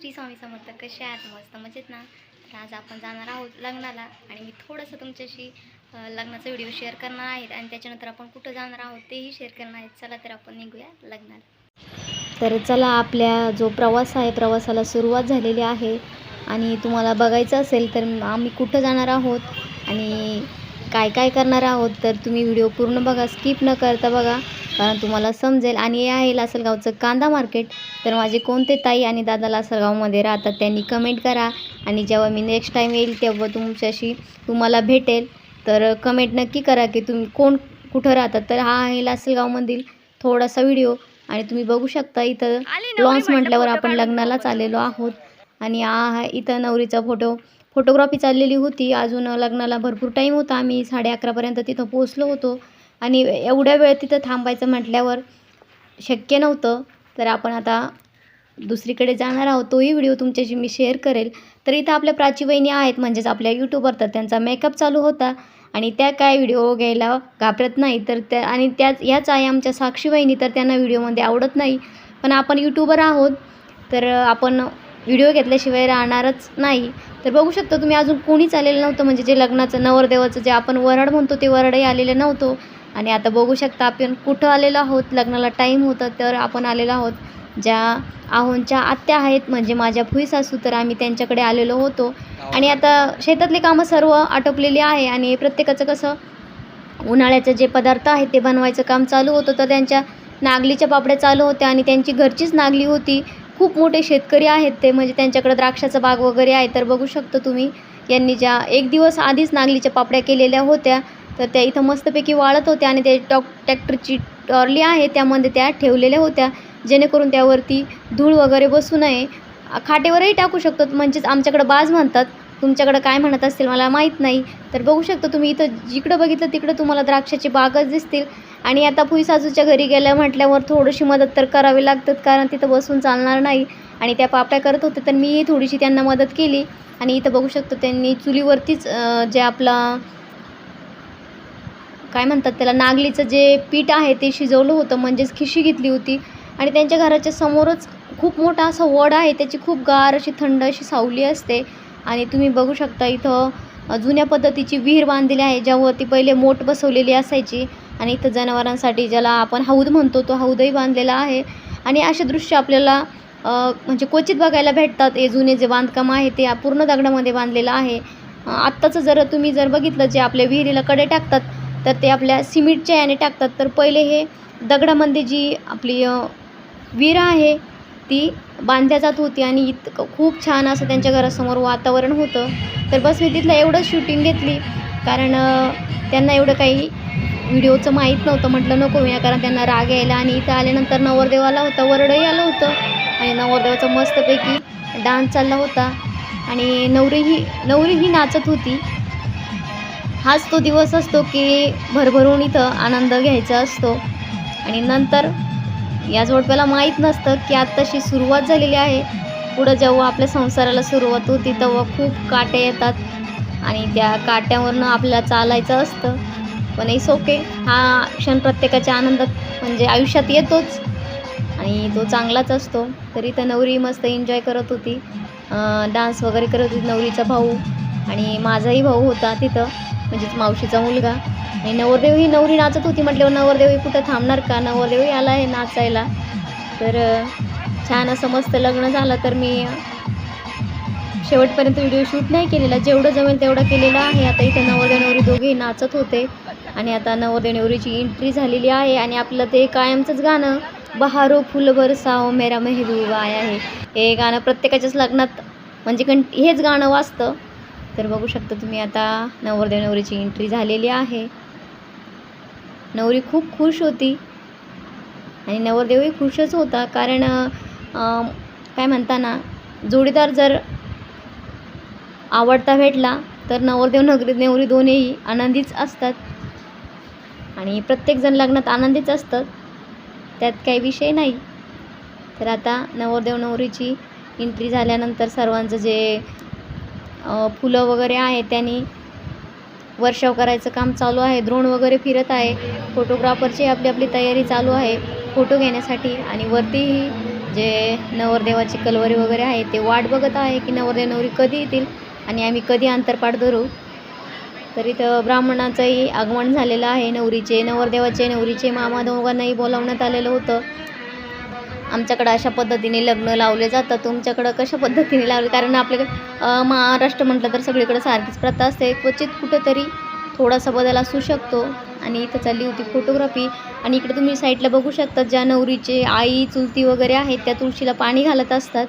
श्री स्वामी समर्थ कसे आहात? मस्त मजेत ना? तर आज आपण जाणार आहोत लग्नाला आणि मी थोडंसं तुमच्याशी लग्नाचा व्हिडिओ शेअर करणार आहेत आणि त्याच्यानंतर आपण कुठं जाणार आहोत तेही शेअर करणार आहेत चला तर आपण निघूया लग्नाला. तर चला आपल्या जो प्रवास आहे प्रवासाला सुरुवात झालेली आहे आणि तुम्हाला बघायचं असेल तर आम्ही कुठं जाणार आहोत आणि काय काय करणार आहोत तर तुम्ही व्हिडिओ पूर्ण बघा स्किप न करता बघा. कारण तुम्हाला समजेल. आणि हे आहे लासलगावचं कांदा मार्केट तर माझे कोणते ताई आणि दादा लासलगावमध्ये राहतात त्यांनी कमेंट करा. आणि जेव्हा मी नेक्स्ट टाईम येईल तेव्हा तुमच्याशी तुम्हाला भेटेल. तर कमेंट नक्की करा की तुम्ही कोण कुठं राहतात. तर हा आहे लासलगावमधील थोडासा व्हिडिओ आणि तुम्ही बघू शकता इथं लॉन्स म्हटल्यावर आपण लग्नालाच आलेलो आहोत. आणि हा इथं नवरीचा फोटो फोटोग्राफी चाललेली होती. अजून लग्नाला भरपूर टाईम होता. आम्ही साडे अकरापर्यंत तिथं पोचलो होतो. आणि एवढ्या वेळ तिथं थांबायचं म्हटल्यावर शक्य नव्हतं. तर आपण आता दुसरीकडे जाणार आहोत. तोही व्हिडिओ तुमच्याशी मी शेअर करेल. तर इथं आपल्या प्राची वहिनी आहेत म्हणजेच आपल्या यूट्यूबवर तर त्यांचा मेकअप चालू होता आणि त्या काय व्हिडिओ घ्यायला घाबरत नाही. तर त्या आणि त्याच याच आहे आमच्या साक्षी वहिनी तर त्यांना व्हिडिओमध्ये आवडत नाही. पण आपण यूट्यूबर आहोत तर आपण व्हिडिओ घेतल्याशिवाय राहणारच नाही. तर बघू शकता तुम्ही अजून कोणीच आलेलं नव्हतं. म्हणजे जे लग्नाचं नवरदेवाचं जे आपण वरड म्हणतो ते वरडही आलेलं नव्हतं. आणि आता बघू शकता आपण कुठं आलेलो आहोत लग्नाला टाईम होता तर आपण आलेलो आहोत. ज्या आहोंच्या आत्या आहेत म्हणजे माझ्या भुई सासू तर आम्ही त्यांच्याकडे आलेलो होतो. आणि आता शेतातली कामं सर्व आटोपलेली आहे आणि प्रत्येकाचं कसं उन्हाळ्याचं जे पदार्थ आहेत ते बनवायचं काम चालू होतं तर त्यांच्या नागलीच्या पापड्या चालू होत्या आणि त्यांची घरचीच नागली होती. खूप मोठे शेतकरी आहेत ते म्हणजे त्यांच्याकडे द्राक्षाचा बाग वगैरे आहे. तर बघू शकतो तुम्ही यांनी ज्या एक दिवस आधीच नागलीच्या पापड्या केलेल्या होत्या. तर त्या इथं मस्तपैकी वाळत होत्या आणि ते टॉक ट्रॅक्टरची टॉर्ली आहे त्यामध्ये त्या ठेवलेल्या होत्या. जेणेकरून त्यावरती धूळ वगैरे बसू नये. खाटेवरही टाकू शकतो म्हणजेच आमच्याकडं बाज म्हणतात. तुमच्याकडं काय म्हणत असतील मला माहीत नाही. तर बघू शकता तुम्ही इथं जिकडं बघितलं तिकडं तुम्हाला द्राक्षाची बागच दिसतील. आणि आता फुईसाजूच्या घरी गेल्या म्हटल्यावर थोडीशी मदत तर करावी लागतात कारण तिथं बसून चालणार नाही. आणि त्या पापड्या करत होत्या तर मीही थोडीशी त्यांना मदत केली. आणि इथं बघू शकतो त्यांनी चुलीवरतीच जे आपला काय म्हणतात त्याला नागलीचं जे पीठ आहे ते शिजवलं होतं म्हणजेच खिशी घेतली होती. आणि त्यांच्या घराच्या समोरच खूप मोठा असा वड आहे त्याची खूप गार अशी थंड अशी सावली असते. आणि तुम्ही बघू शकता इथं जुन्या पद्धतीची विहीर बांधलेली आहे ज्यावरती पहिले मोठ बसवलेली असायची. आणि इथं जनावरांसाठी ज्याला आपण हौद म्हणतो तो हौदही बांधलेला आहे. आणि असे दृश्य आपल्याला म्हणजे क्वचित बघायला भेटतात. हे जुने जे बांधकाम आहे ते पूर्ण दगडामध्ये बांधलेलं आहे. आत्ताचं जर तुम्ही जर बघितलं जे आपल्या विहिरीला कडे टाकतात तर ते आपल्या सिमेंटच्या याने टाकतात. तर पहिले हे दगडामध्ये जी आपली विरा आहे ती बांधल्या जात होती आणि इतकं खूप छान असं त्यांच्या घरासमोर वातावरण होतं. तर बस मी तिथलं एवढंच शूटिंग घेतली. कारण त्यांना एवढं काही व्हिडिओचं माहीत नव्हतं. म्हटलं नको या कारण त्यांना राग यायला. आणि इथं आल्यानंतर नवरदेव आला होता वरडही आलं होतं. आणि नवरदेवाचा मस्तपैकी डान्स चालला होता. आणि नवरीही नवरीही नाचत होती. हाच तो दिवस असतो की भरभरून इथं आनंद घ्यायचा असतो. आणि नंतर या जोडप्याला माहीत नसतं की आत्ताशी सुरुवात झालेली आहे. पुढं जेव्हा आपल्या संसाराला सुरुवात होती तेव्हा खूप काटे येतात. आणि त्या काट्यावरनं आपल्याला चालायचं असतं. पण इस ओके हा क्षण प्रत्येकाच्या आनंदात म्हणजे आयुष्यात येतोच. आणि तो चांगलाच असतो. तर इथं नवरी मस्त एन्जॉय करत होती. डान्स वगैरे करत होती नवरीचा भाऊ. आणि माझाही भाऊ होता तिथं. म्हणजेच मावशीचा मुलगा. आणि नवरदेव ही नवरी नाचत होती म्हटल्यावर नवरदेव ही कुठं थांबणार का? नवरदेवही आला आहे नाचायला. तर छान असं मस्त लग्न झालं तर मी शेवटपर्यंत व्हिडिओ शूट नाही केलेला. जेवढं जमेल तेवढं केलेलं आहे. आता इथे नवरदेव नवरी दोघेही नाचत होते. आणि आता नवरदेव नवरीची एंट्री झालेली आहे. आणि आपलं ते कायमचंच गाणं बहारो फुल बरसाओ मेरा मेहबूब आया आहे. हे गाणं प्रत्येकाच्याच लग्नात म्हणजे कं हेच गाणं वाजतं. तर बघू शकता तुम्ही आता नवरदेव नवरीची एंट्री झालेली आहे. नवरी खूप खुश होती. आणि नवरदेवही खुशच होता कारण काय म्हणता ना जोडीदार जर आवडता भेटला तर नवरदेव नगरी नवरी दोन्हीही आनंदीच असतात. आणि प्रत्येकजण लग्नात आनंदीच असतात. त्यात काही विषय नाही. तर आता नवरदेव नवरीची एंट्री झाल्यानंतर सर्वांचं जे फुलं वगैरे आहे त्यांनी वर्षाव करायचं काम चालू आहे द्रोण वगैरे फिरत आहे फोटोग्राफरची आपली आपली तयारी चालू आहे फोटो घेण्यासाठी आणि वरतीही जे नवरदेवाची कलवरी वगैरे आहे ते वाट बघत आहे की नवरदेव नवरी कधी येतील आणि आम्ही कधी अंतरपाठ धरू. तर इथं ब्राह्मणाचंही आगमन झालेलं आहे नवरीचे नवरदेवाचे नवरीचे मामा दोघांनाही बोलावण्यात आलेलं होतं. आमच्याकडं अशा पद्धतीने लग्न लावले जातं. तुमच्याकडं कशा पद्धतीने लावले? कारण आपल्याकडे महाराष्ट्र म्हटलं तर सगळीकडे सारखीच प्रथा असते. क्वचित कुठंतरी थोडासा बदल असू शकतो. आणि इथं चालली होती फोटोग्राफी. आणि इकडे तुम्ही साईडला बघू शकता ज्या नवरीचे आई चुलती वगैरे आहेत त्या तुळशीला पाणी घालत असतात.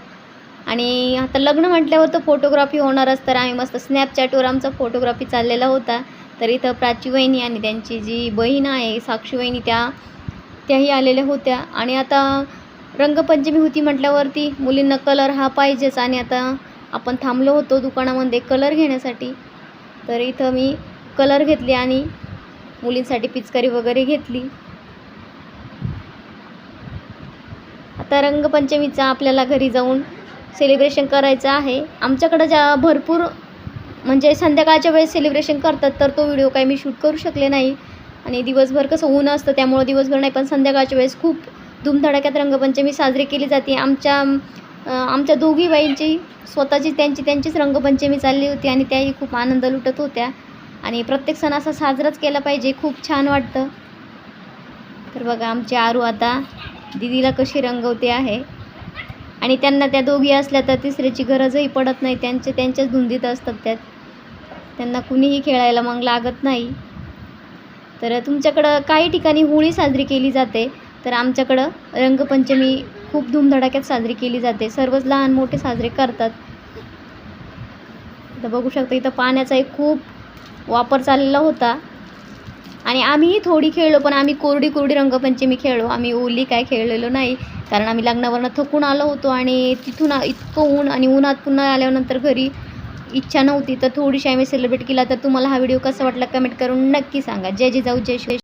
आणि आता लग्न म्हटल्यावर तर फोटोग्राफी होणारच. तर आम्ही मस्त स्नॅपचॅटवर आमचा फोटोग्राफी चाललेला होता. तर इथं प्राची वहिनी आणि त्यांची जी बहीण आहे साक्षी वहिनी त्या त्याही आलेल्या होत्या. आणि आता रंगपंचमी होती म्हटल्यावरती मुलींना कलर हा पाहिजेच आणि आता आपण थांबलो होतो दुकानामध्ये कलर घेण्यासाठी. तर इथं मी कलर घेतले आणि मुलींसाठी पिचकारी वगैरे घेतली. आता रंगपंचमीचा आपल्याला घरी जाऊन सेलिब्रेशन करायचं आहे. आमच्याकडं ज्या भरपूर म्हणजे संध्याकाळच्या वेळेस सेलिब्रेशन करतात तर तो व्हिडिओ काही मी शूट करू शकले नाही. आणि दिवसभर कसं ऊन असतं त्यामुळं दिवसभर नाही पण संध्याकाळच्या वेळेस खूप धुमधडाक्यात रंगपंचमी साजरी केली जाते. आमच्या आमच्या दोघी बाईंची स्वतःची त्यांची त्यांचीच रंगपंचमी चालली होती आणि त्याही खूप आनंद लुटत होत्या. आणि प्रत्येक सण असा साजराच केला पाहिजे. खूप छान वाटतं. तर बघा आमची आरू आता दिदीला कशी रंगवते आहे. आणि त्यांना त्या दोघी असल्या तर तिसऱ्याची गरजही पडत नाही. त्यांचे त्यांच्याच धुंदीत असतात त्यात. त्यांना कुणीही खेळायला मग लागत नाही. तर तुमच्याकडं काही ठिकाणी होळी साजरी केली जाते. तर आमच्याकडं रंगपंचमी खूप धूमधडाक्यात साजरी केली जाते. सर्वच लहान मोठे साजरे करतात. तर बघू शकता इथं पाण्याचा एक खूप वापर चाललेला होता. आणि आम्हीही थोडी खेळलो पण आम्ही कोरडी कोरडी रंगपंचमी खेळलो. आम्ही ओली काय खेळलेलो नाही कारण आम्ही लग्नावरनं थकून आलो होतो आणि तिथून इतकं ऊन आणि उन्हात पुन्हा आल्यानंतर घरी इच्छा नव्हती. तर थोडीशी आम्ही सेलिब्रेट केला. तर तुम्हाला हा व्हिडिओ कसा वाटला कमेंट करून नक्की सांगा. जय जिजाऊ जय